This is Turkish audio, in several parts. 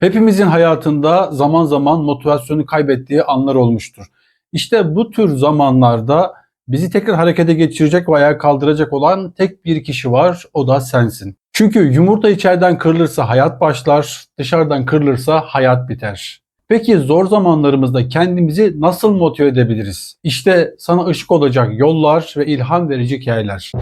Hepimizin hayatında zaman zaman motivasyonu kaybettiği anlar olmuştur. İşte bu tür zamanlarda bizi tekrar harekete geçirecek ve ayağa kaldıracak olan tek bir kişi var, o da sensin. Çünkü yumurta içeriden kırılırsa hayat başlar, dışarıdan kırılırsa hayat biter. Peki zor zamanlarımızda kendimizi nasıl motive edebiliriz? İşte sana ışık olacak yollar ve ilham verici hikayeler.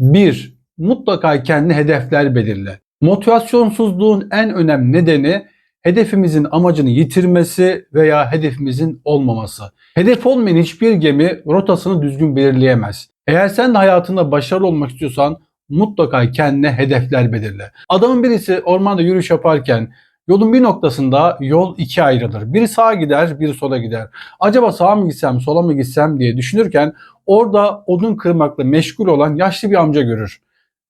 1. Mutlaka kendi hedefler belirle. Motivasyonsuzluğun en önemli nedeni hedefimizin amacını yitirmesi veya hedefimizin olmaması. Hedef olmayan hiçbir gemi rotasını düzgün belirleyemez. Eğer sen de hayatında başarılı olmak istiyorsan mutlaka kendine hedefler belirle. Adamın birisi ormanda yürüyüş yaparken yolun bir noktasında yol ikiye ayrılır. Biri sağa gider, biri sola gider. Acaba sağa mı gitsem, sola mı gitsem diye düşünürken orada odun kırmakla meşgul olan yaşlı bir amca görür.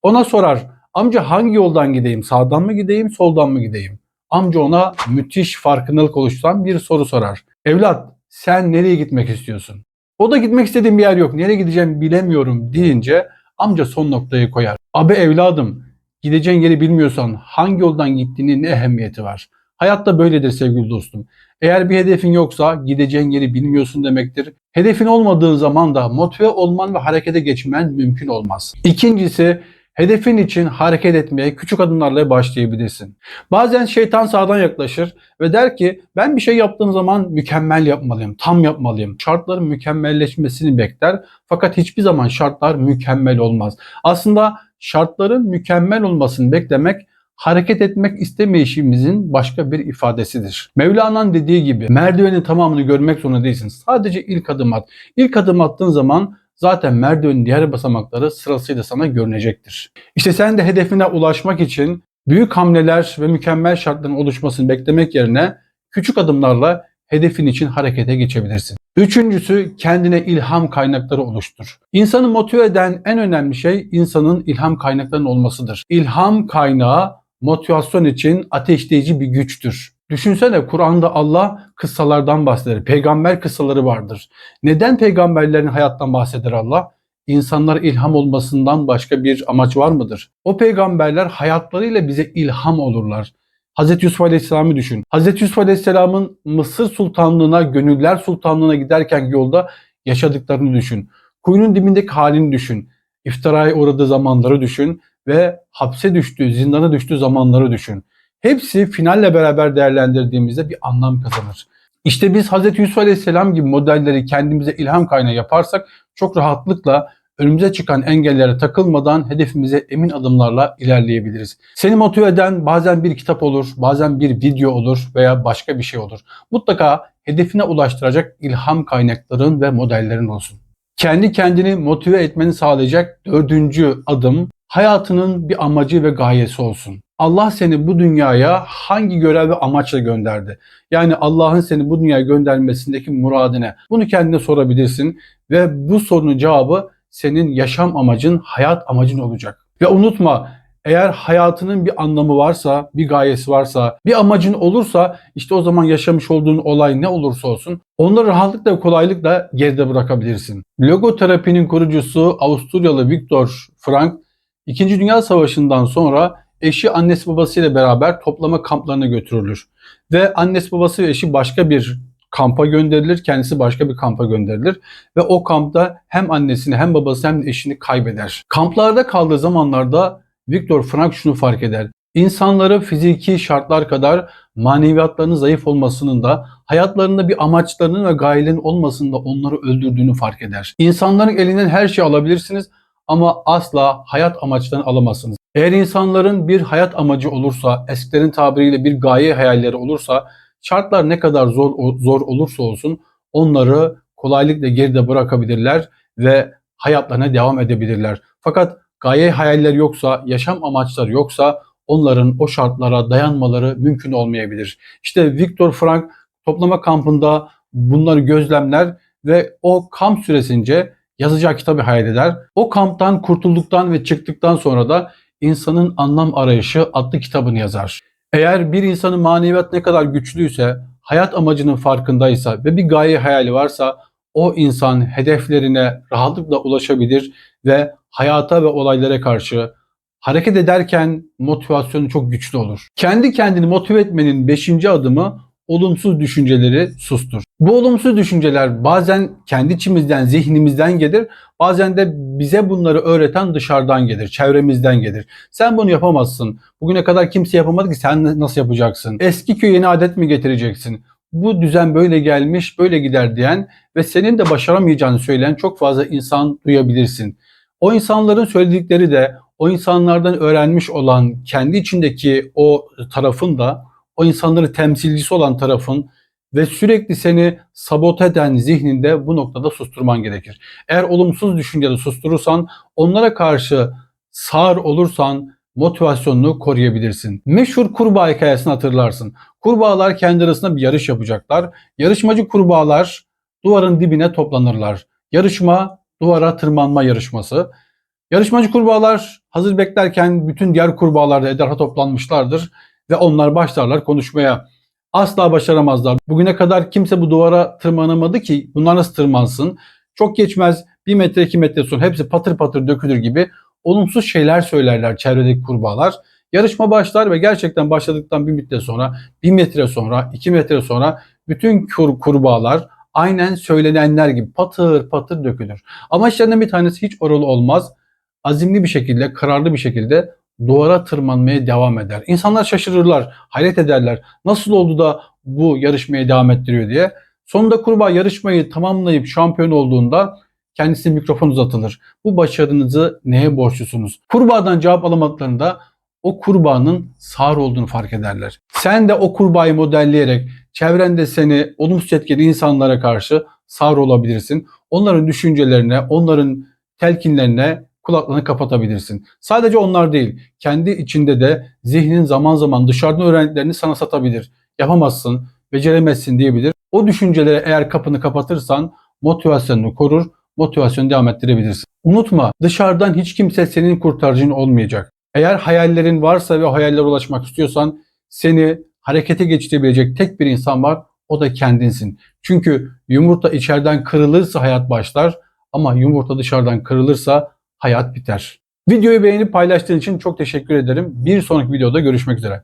Ona sorar, amca hangi yoldan gideyim, sağdan mı gideyim, soldan mı gideyim? Amca ona müthiş farkındalık oluşturan bir soru sorar. Evlat, sen nereye gitmek istiyorsun? O da gitmek istediğim bir yer yok, nereye gideceğimi bilemiyorum deyince amca son noktayı koyar. Abi evladım, gideceğin yeri bilmiyorsan hangi yoldan gittiğinin ne ehemmiyeti var? Hayatta böyledir sevgili dostum. Eğer bir hedefin yoksa gideceğin yeri bilmiyorsun demektir. Hedefin olmadığı zaman da motive olman ve harekete geçmen mümkün olmaz. İkincisi hedefin için hareket etmeye küçük adımlarla başlayabilirsin. Bazen şeytan sağdan yaklaşır ve der ki ben bir şey yaptığım zaman mükemmel yapmalıyım, tam yapmalıyım. Şartların mükemmelleşmesini bekler fakat hiçbir zaman şartlar mükemmel olmaz. Aslında şartların mükemmel olmasını beklemek hareket etmek istemeyişimizin başka bir ifadesidir. Mevlana'nın dediği gibi merdivenin tamamını görmek zorunda değilsin. Sadece ilk adım at. İlk adım attığın zaman zaten merdivenin diğer basamakları sırasıyla sana görünecektir. İşte sen de hedefine ulaşmak için büyük hamleler ve mükemmel şartların oluşmasını beklemek yerine küçük adımlarla hedefin için harekete geçebilirsin. Üçüncüsü kendine ilham kaynakları oluştur. İnsanı motive eden en önemli şey insanın ilham kaynaklarının olmasıdır. İlham kaynağı motivasyon için ateşleyici bir güçtür. Düşünsene Kur'an'da Allah kıssalardan bahseder. Peygamber kıssaları vardır. Neden peygamberlerin hayattan bahseder Allah? İnsanlara ilham olmasından başka bir amaç var mıdır? O peygamberler hayatlarıyla bize ilham olurlar. Hazreti Yusuf Aleyhisselam'ı düşün. Hazreti Yusuf Aleyhisselam'ın Mısır Sultanlığı'na, Gönüller Sultanlığı'na giderken yolda yaşadıklarını düşün. Kuyunun dibindeki halini düşün. İftiraya uğradığı zamanları düşün ve hapse düştüğü, zindana düştüğü zamanları düşün. Hepsi finalle beraber değerlendirdiğimizde bir anlam kazanır. İşte biz Hz. Yusuf Aleyhisselam gibi modelleri kendimize ilham kaynağı yaparsak çok rahatlıkla önümüze çıkan engellere takılmadan hedefimize emin adımlarla ilerleyebiliriz. Seni motive eden bazen bir kitap olur, bazen bir video olur veya başka bir şey olur. Mutlaka hedefine ulaştıracak ilham kaynakların ve modellerin olsun. Kendi kendini motive etmeni sağlayacak dördüncü adım hayatının bir amacı ve gayesi olsun. Allah seni bu dünyaya hangi görev ve amaçla gönderdi? Yani Allah'ın seni bu dünyaya göndermesindeki muradine. Bunu kendine sorabilirsin ve bu sorunun cevabı senin yaşam amacın, hayat amacın olacak. Ve unutma eğer hayatının bir anlamı varsa, bir gayesi varsa, bir amacın olursa işte o zaman yaşamış olduğun olay ne olursa olsun onları rahatlıkla ve kolaylıkla geride bırakabilirsin. Logoterapinin kurucusu Avusturyalı Viktor Frank İkinci Dünya Savaşı'ndan sonra eşi annesi babasıyla beraber toplama kamplarına götürülür. Ve annesi babası ve eşi başka bir kampa gönderilir, kendisi başka bir kampa gönderilir ve o kampta hem annesini hem babasını hem de eşini kaybeder. Kamplarda kaldığı zamanlarda Viktor Frank şunu fark eder. İnsanları fiziki şartlar kadar maneviyatlarının zayıf olmasının da hayatlarında bir amaçlarının ve gayelerinin olmasının da onları öldürdüğünü fark eder. İnsanların elinden her şeyi alabilirsiniz ama asla hayat amaçlarını alamazsınız. Eğer insanların bir hayat amacı olursa, eskilerin tabiriyle bir gaye hayalleri olursa, şartlar ne kadar zor zor olursa olsun onları kolaylıkla geride bırakabilirler ve hayatlarına devam edebilirler. Fakat gaye hayaller yoksa, yaşam amaçları yoksa onların o şartlara dayanmaları mümkün olmayabilir. İşte Viktor Frank toplama kampında bunları gözlemler ve o kamp süresince yazacağı kitabı hayal eder. O kamptan kurtulduktan ve çıktıktan sonra da İnsanın Anlam Arayışı adlı kitabını yazar. Eğer bir insanın maneviyat ne kadar güçlüyse, hayat amacının farkındaysa ve bir gaye hayali varsa o insan hedeflerine rahatlıkla ulaşabilir ve hayata ve olaylara karşı hareket ederken motivasyonu çok güçlü olur. Kendi kendini motive etmenin 5. adımı olumsuz düşünceleri sustur. Bu olumsuz düşünceler bazen kendi içimizden, zihnimizden gelir. Bazen de bize bunları öğreten dışarıdan gelir, çevremizden gelir. Sen bunu yapamazsın. Bugüne kadar kimse yapamadı ki sen nasıl yapacaksın? Eski köye yeni adet mi getireceksin? Bu düzen böyle gelmiş, böyle gider diyen ve senin de başaramayacağını söyleyen çok fazla insan duyabilirsin. O insanların söyledikleri de o insanlardan öğrenmiş olan kendi içindeki o tarafın da o insanların temsilcisi olan tarafın ve sürekli seni sabote eden zihninde bu noktada susturman gerekir. Eğer olumsuz düşünceleri susturursan, onlara karşı sağır olursan motivasyonunu koruyabilirsin. Meşhur kurbağa hikayesini hatırlarsın. Kurbağalar kendi arasında bir yarış yapacaklar. Yarışmacı kurbağalar duvarın dibine toplanırlar. Yarışma duvara tırmanma yarışması. Yarışmacı kurbağalar hazır beklerken bütün diğer kurbağalar da etrafa toplanmışlardır ve onlar başlarlar konuşmaya. Asla başaramazlar. Bugüne kadar kimse bu duvara tırmanamadı ki bunlar nasıl tırmansın? Çok geçmez bir metre iki metre sonra hepsi patır patır dökülür gibi olumsuz şeyler söylerler çevredeki kurbağalar. Yarışma başlar ve gerçekten başladıktan bir müddet sonra, bir metre sonra, iki metre sonra bütün kur, kurbağalar aynen söylenenler gibi patır patır dökülür. Ama işlerinden bir tanesi hiç oralı olmaz. Azimli bir şekilde, kararlı bir şekilde duvara tırmanmaya devam eder. İnsanlar şaşırırlar, hayret ederler. Nasıl oldu da bu yarışmaya devam ettiriyor diye. Sonunda kurbağa yarışmayı tamamlayıp şampiyon olduğunda kendisine mikrofon uzatılır. Bu başarınızı neye borçlusunuz? Kurbağadan cevap alamadıklarında o kurbağanın sağır olduğunu fark ederler. Sen de o kurbağayı modelleyerek çevrende seni olumsuz etkili insanlara karşı sağır olabilirsin. Onların düşüncelerine, onların telkinlerine kulaklarını kapatabilirsin. Sadece onlar değil, kendi içinde de zihnin zaman zaman dışarıdan öğrendiklerini sana satabilir. Yapamazsın, beceremezsin diyebilir. O düşüncelere eğer kapını kapatırsan motivasyonunu korur, motivasyonu devam ettirebilirsin. Unutma, dışarıdan hiç kimse senin kurtarıcın olmayacak. Eğer hayallerin varsa ve hayallere ulaşmak istiyorsan seni harekete geçirebilecek tek bir insan var, o da kendinsin. Çünkü yumurta içeriden kırılırsa hayat başlar ama yumurta dışarıdan kırılırsa hayat biter. Videoyu beğenip paylaştığın için çok teşekkür ederim. Bir sonraki videoda görüşmek üzere.